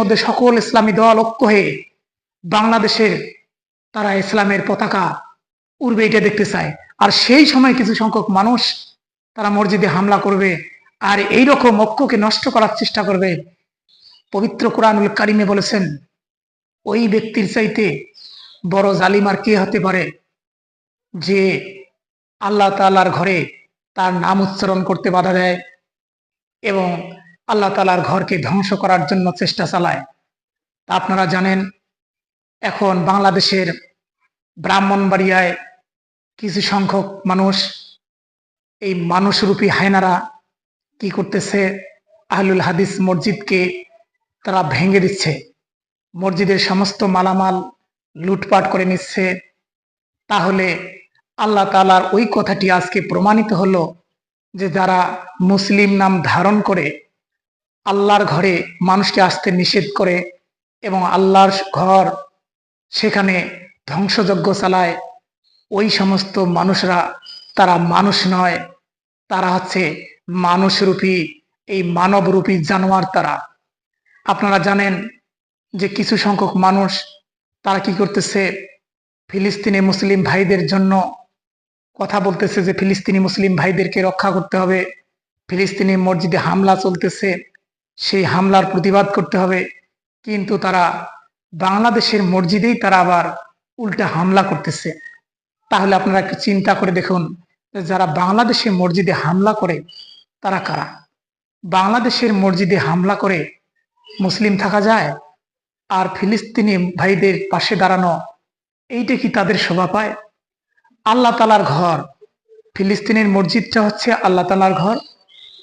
মধ্যে সকল ইসলামী দল ঐক্য হয়ে বাংলাদেশের তারা ইসলামের পতাকা উড়বে এটা দেখতে চায়। আর সেই সময় কিছু সংখ্যক মানুষ তারা মসজিদে হামলা করবে আর এই রকম ঐক্যকে নষ্ট করার চেষ্টা করবে। পবিত্র কোরআনুল কারিমে বলেছেন, ওই ব্যক্তির চাইতে বড় জালিম আর কে হতে পারে যে আল্লাহ তাআলার ঘরে তার নাম উচ্চারণ করতে বাধা দেয় এবং আল্লাহ তাআলার ঘরকে ধ্বংস করার জন্য চেষ্টা চালায়। তা আপনারা জানেন, এখন বাংলাদেশের ব্রাহ্মণবাড়িয়ায় কিছু সংখ্যক মানুষ, এই মানুষরূপী হায়নারা কি করতেছে? আহলুল হাদিস মসজিদকে তারা ভেঙে দিচ্ছে। মসজিদের সমস্ত মালামাল লুটপাট করে নিচ্ছে। তাহলে আল্লাহ তালার ওই কথাটি আজকে প্রমাণিত হলো যে যারা মুসলিম নাম ধারণ করে আল্লাহর ঘরে মানুষকে আসতে নিষেধ করে এবং আল্লাহর ঘর সেখানে ধ্বংসযজ্ঞ চালায়, ওই সমস্ত মানুষরা তারা মানুষ নয়, তারা হচ্ছে মানুষরূপী, এই মানবরূপী জানোয়ার তারা। আপনারা জানেন যে কিছু সংখ্যক মানুষ তারা কি করতেছে? ফিলিস্তিনি মুসলিম ভাইদের জন্য কথা বলতেছে যে ফিলিস্তিনি মুসলিম ভাইদেরকে রক্ষা করতে হবে। ফিলিস্তিনি মসজিদে হামলা চলতেছে। সেই হামলার প্রতিবাদ করতে হবে। কিন্তু তারা বাংলাদেশের মসজিদেই তারা আবার উল্টা হামলা করতেছে। তাহলে আপনারা একটু চিন্তা করে দেখুন যারা বাংলাদেশের মসজিদে হামলা করে, তারা কারা? বাংলাদেশের মসজিদে হামলা করে মুসলিম থাকা যায় আর ফিলিস্তিনি ভাইদের পাশে দাঁড়ানো, এইটা কি তাদের শোভা পায়? আল্লাহ তালার ঘর, ফিলিস্তিনের মসজিদটা হচ্ছে আল্লাহ তালার ঘর।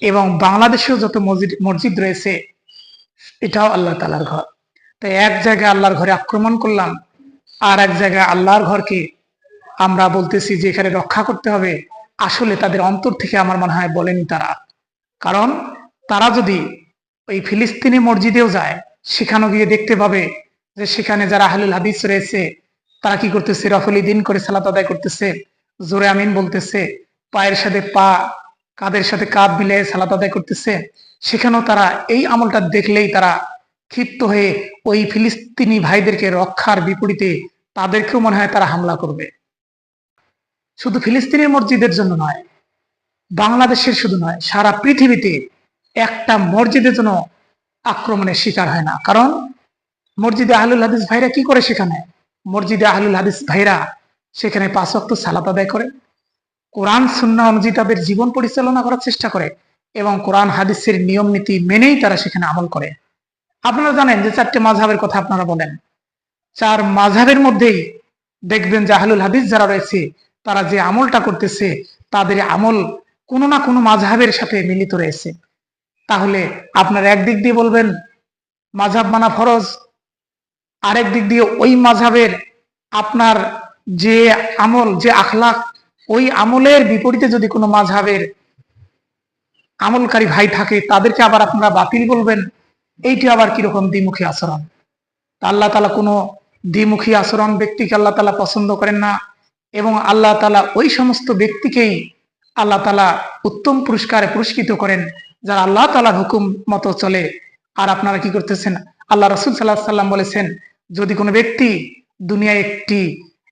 এবং বাংলাদেশেও যত মসজিদ মসজিদ রয়েছে, এটাও আল্লাহ তালার ঘর। তাই এক জায়গায় আল্লাহর ঘরে আক্রমণ করলাম, আর এক জায়গায় আল্লাহর ঘরকে আমরা বলতেছি যে এখানে রক্ষা করতে হবে, আসলে তাদের অন্তর থেকে আমার মনে হয় বলেনি তারা। কারণ তারা যদি ওই ফিলিস্তিনি মসজিদেও যায়, সেখানেও গিয়ে দেখতে পাবে যে সেখানে যারা আহলুল হাদিস রয়েছে, তারা কি করতেছে? রফলি দিন করে সালাত আদায় করতেছে, জোরে আমিন বলতেছে, পায়ের সাথে পা কাদের সাথে কাঁধ মিলে সালাত আদায় করতেছে, সেখানেও তারা এই আমলটা দেখলেই তারা ক্ষিপ্ত হয়ে ওই ফিলিস্তিনি ভাইদেরকে রক্ষার বিপরীতে তাদেরকেও মনে হয় তারা হামলা করবে। শুধু ফিলিস্তিনের মসজিদের জন্য নয়, বাংলাদেশের শুধু নয়, সারা পৃথিবীতে একটা মসজিদের জন্য আক্রমণের শিকার হয় না। কারণ মসজিদে আহলুল হাদিস ভাইরা কি করে সেখানে? মসজিদে আহলুল হাদিস ভাইরা সেখানে পাঁচ অক্ট সালাত আদায় করে। কোরআন সুন্না অনুযায়ী তাদের জীবন পরিচালনা করার চেষ্টা করে এবং কোরআন, হাদিসের নিয়ম নীতি মেনেই তারা সেখানে আমল করে। আপনারা জানেন যে চারটে মাঝহাবের কথা আপনারা বলেন। চার মাঝহাবের মধ্যেই দেখবেন যে আহলুল হাদিস যারা রয়েছে, তারা যে আমলটা করতেছে, তাদের আমল কোনো না কোনো মাঝহাবের সাথে মিলিত রয়েছে। তাহলে আপনার একদিক দিয়ে বলবেন মাঝহাব মানা ফরজ। আরেক দিক দিয়ে ওই মাঝহাবের আপনার যে আমল, যে আখলাক ওই আমলের বিপরীতে যদি কোনো মাঝহাবের আমলকারী ভাই থাকে, তাদেরকে আবার আপনারা বাতিল বলবেন, এইটি আবার কীরকম দ্বিমুখী আচরণ? আল্লাহ তালা কোনো দ্বিমুখী আচরণ ব্যক্তিকে আল্লাহ তালা পছন্দ করেন না এবং আল্লাহ তালা ওই সমস্ত ব্যক্তিকেই আল্লাহ তালা উত্তম পুরস্কারে পুরস্কৃত করেন, যারা আল্লাহ তালার হুকুম মতো চলে। আর আপনারা কি করতেছেন? আল্লাহ রসুল সাল্লাহ সাল্লাম বলেছেন, যদি কোনো ব্যক্তি দুনিয়ায় একটি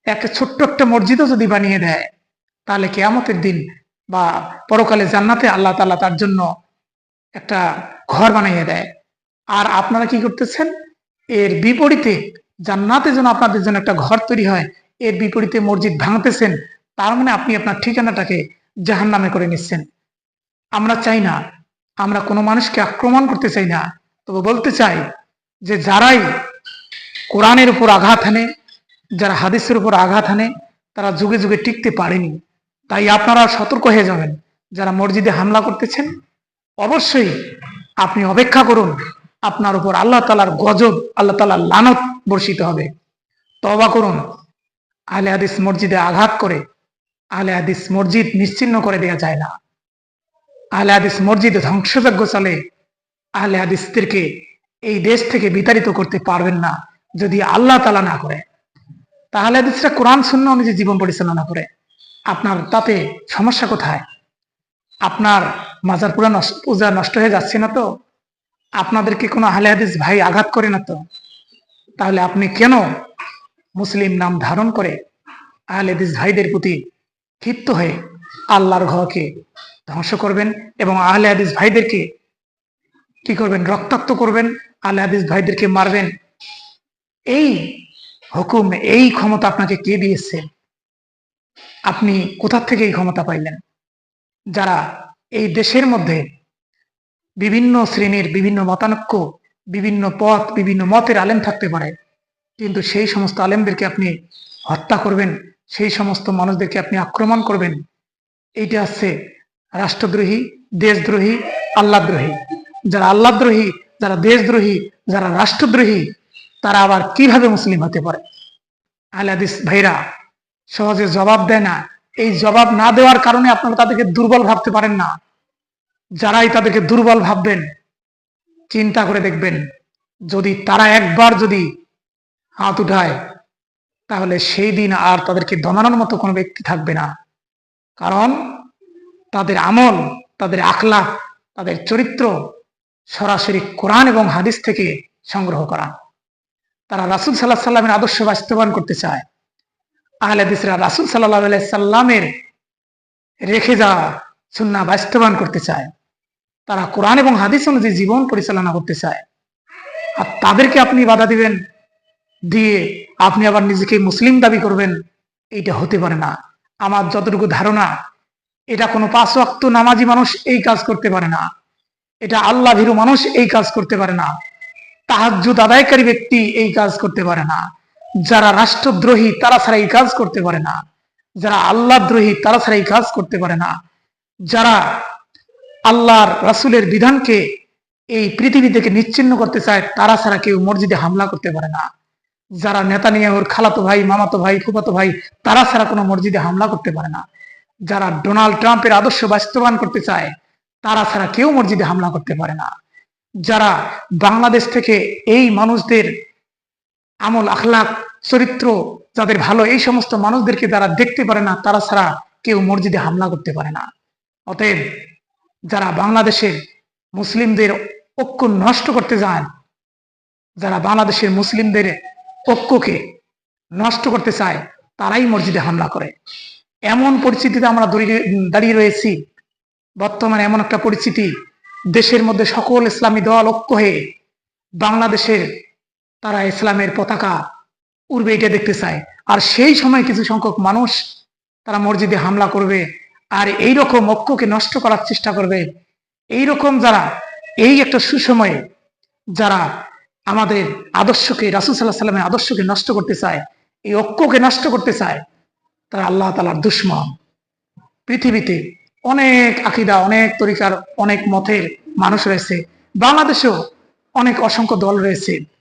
একটা ছোট্ট একটা মসজিদও যদি বানিয়ে দেয় তাহলে কেয়ামতের দিন বা পরকালে জান্নাতে আল্লাহ তালা তার জন্য একটা ঘর বানাইয়ে দেয়। আর আপনারা কি করতেছেন? এর বিপরীতে জান্নাতে যেন আপনাদের জন্য একটা ঘর তৈরি হয়, এর বিপরীতে মসজিদ ভাঙতেছেন, তার মানে আপনি আপনার ঠিকানাটাকে জাহান নামে করে নিচ্ছেন। আমরা চাই না, আমরা কোনো মানুষকে আক্রমণ করতে চাই না, তবে বলতে চাই যে যারাই কোরআনের উপর আঘাত হানে, যারা হাদিসের উপর আঘাত হানে, তারা যুগে যুগে টিকতে পারেনি। তাই আপনারা সতর্ক হয়ে যাবেন। যারা মসজিদে হামলা করতেছেন, অবশ্যই আপনি অপেক্ষা করুন। আপনার উপর আল্লাহ তালার গজব, আল্লাহ তালার লানত বর্ষিত হবে। তবা করুন। আহলে হাদিস মসজিদে আঘাত করে, আহলে হাদিস মসজিদ নিশ্চিন্ন করে দেওয়া যায় না। আহলে হাদিস মসজিদে ধ্বংসযজ্ঞ চলে। আহলে হাদিসদেরকে এই দেশ থেকে বিতাড়িত করতে পারবেন না, যদি আল্লাহ তালা না করে। তাহলে হাদিসরা কোরআন শূন্য অনুযায়ী জীবন পরিচালনা করে। আপনার তাতে সমস্যা কোথায়? আপনার মাজার পুরা পূজা নষ্ট হয়ে যাচ্ছে না তো? আপনাদেরকে কোনো আহলে হাদিস ভাই আঘাত করে না তো? তাহলে আপনি কেন মুসলিম নাম ধারণ করে আহলে হাদিস ভাইদের প্রতি ক্ষিপ্ত হয়ে আল্লাহর ঘরকে ধ্বংস করবেন এবং আহলে হাদিস ভাইদেরকে কি করবেন? রক্তাক্ত করবেন, আহলে হাদিস ভাইদেরকে মারবেন? এই হুকুম, এই ক্ষমতা আপনাকে কে দিয়েছে? আপনি কোথা থেকে এই ক্ষমতা পাইলেন? যারা এই দেশের মধ্যে বিভিন্ন শ্রেণির, বিভিন্ন মতানক্য, বিভিন্ন পথ, বিভিন্ন মতের আলেম থাকতে পারে, কিন্তু সেই সমস্ত আলেমদেরকে আপনি হত্যা করবেন, সেই সমস্ত মানুষদেরকে আপনি আক্রমণ করবেন, এইটা হচ্ছে রাষ্ট্রদ্রোহী, দেশদ্রোহী আল্লাহদ্রোহী যারা আল্লাহদ্রোহী যারা দেশদ্রোহী, যারা রাষ্ট্রদ্রোহী, তারা আবার কীভাবে মুসলিম হতে পারে? আহলাদিস ভাইরা সহজে জবাব দেয় না। এই জবাব না দেওয়ার কারণে আপনারা তাদেরকে দুর্বল ভাবতে পারেন না। যারাই তাদেরকে দুর্বল ভাববেন, চিন্তা করে দেখবেন। যদি তারা একবার যদি হাত উঠায়, তাহলে সেই দিন আর তাদেরকে দমানোর মতো কোনো ব্যক্তি থাকবে না। কারণ তাদের আমল, তাদের আখলা তাদের চরিত্র সরাসরি কোরআন এবং হাদিস থেকে সংগ্রহ করা। তারা রাসুল সাল্লাহ সাল্লামের আদর্শ বাস্তবায়ন করতে চায়। আহলে রাসুল সাল্লাহ সাল্লামের রেখে যাওয়া সুন্না বাস্তবায়ন করতে চায়। তারা কোরআন এবং হাদিস অনুযায়ী জীবন পরিচালনা করতে চায়। আর তাদেরকে আপনি বাধা দিবেন, দিয়ে আপনি আবার নিজেকে মুসলিম দাবি করবেন, এইটা হতে পারে না। আমার যতটুকু ধারণা, এটা কোনো পাঁচ ওয়াক্ত নামাজি মানুষ এই কাজ করতে পারে না। এটা আল্লাহ ভীরু মানুষ এই কাজ করতে পারে না। তাহাজুদ আদায়কারী ব্যক্তি এই কাজ করতে পারে না। যারা রাষ্ট্রদ্রোহী, তারা ছাড়া এই কাজ করতে পারে না। যারা আল্লাহ দ্রোহী তারা ছাড়া এই কাজ করতে পারে না। যারা আল্লাহর রাসুলের বিধানকে এই পৃথিবী থেকে নিচ্ছিন্ন করতে চায়, তারা ছাড়া কেউ মসজিদে হামলা করতে পারে না। যারা নেতা নিয়ে ওর খালাতো ভাই, মামাতো ভাই ফুপাতো ভাই, তারা ছাড়া কোনো মসজিদে হামলা করতে পারে না। যারা ডোনাল্ড ট্রাম্পের আদর্শ বাস্তবায়ন করতে চায়, তারা ছাড়া কেউ মসজিদে হামলা করতে পারে না। যারা বাংলাদেশ থেকে এই মানুষদের আমল আখলাক চরিত্র যাদের ভালো, এই সমস্ত মানুষদেরকে যারা দেখতে পারে না, তারা ছাড়া কেউ মসজিদে হামলা করতে পারে না। অতএব যারা বাংলাদেশের মুসলিমদের ঐক্য নষ্ট করতে যান যারা বাংলাদেশের মুসলিমদের ঐক্যকে নষ্ট করতে চায়, তারাই মসজিদে হামলা করে। এমন পরিস্থিতিতে আমরা দাঁড়িয়ে রয়েছি। বর্তমানে এমন একটা পরিস্থিতি, দেশের মধ্যে সকল ইসলামী দল ঐক্য হয়ে বাংলাদেশের তারা ইসলামের পতাকা উড়বে, এটা দেখতে চায়। আর সেই সময় কিছু সংখ্যক মানুষ তারা মসজিদে হামলা করবে আর এই রকম ঐক্যকে নষ্ট করার চেষ্টা করবে। এই রকম যারা, এই একটা সুসময়ে যারা আমাদের আদর্শকে, রাসুল সাল্লাহ সাল্লামের আদর্শকে নষ্ট করতে চায়, এই ঐক্যকে নষ্ট করতে চায়, তারা আল্লাহ তালার দুশ্মন। পৃথিবীতে অনেক আকিদা, অনেক তরিকার, অনেক মতের মানুষ রয়েছে। বাংলাদেশেও অনেক অসংখ্য দল রয়েছে।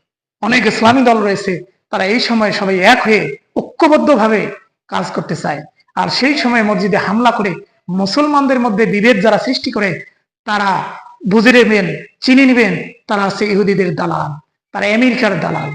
অনেক ইসলামী দল রয়েছে, তারা এই সময় সবাই এক হয়ে ঐক্যবদ্ধভাবে কাজ করতে চায়। আর সেই সময় মসজিদে হামলা করে মুসলমানদের মধ্যে বিভেদ যারা সৃষ্টি করে, তারা বুঝে নেবেন, চিনে নেবেন, তারা হচ্ছে ইহুদিদের দালাল, তারা আমেরিকার দালাল।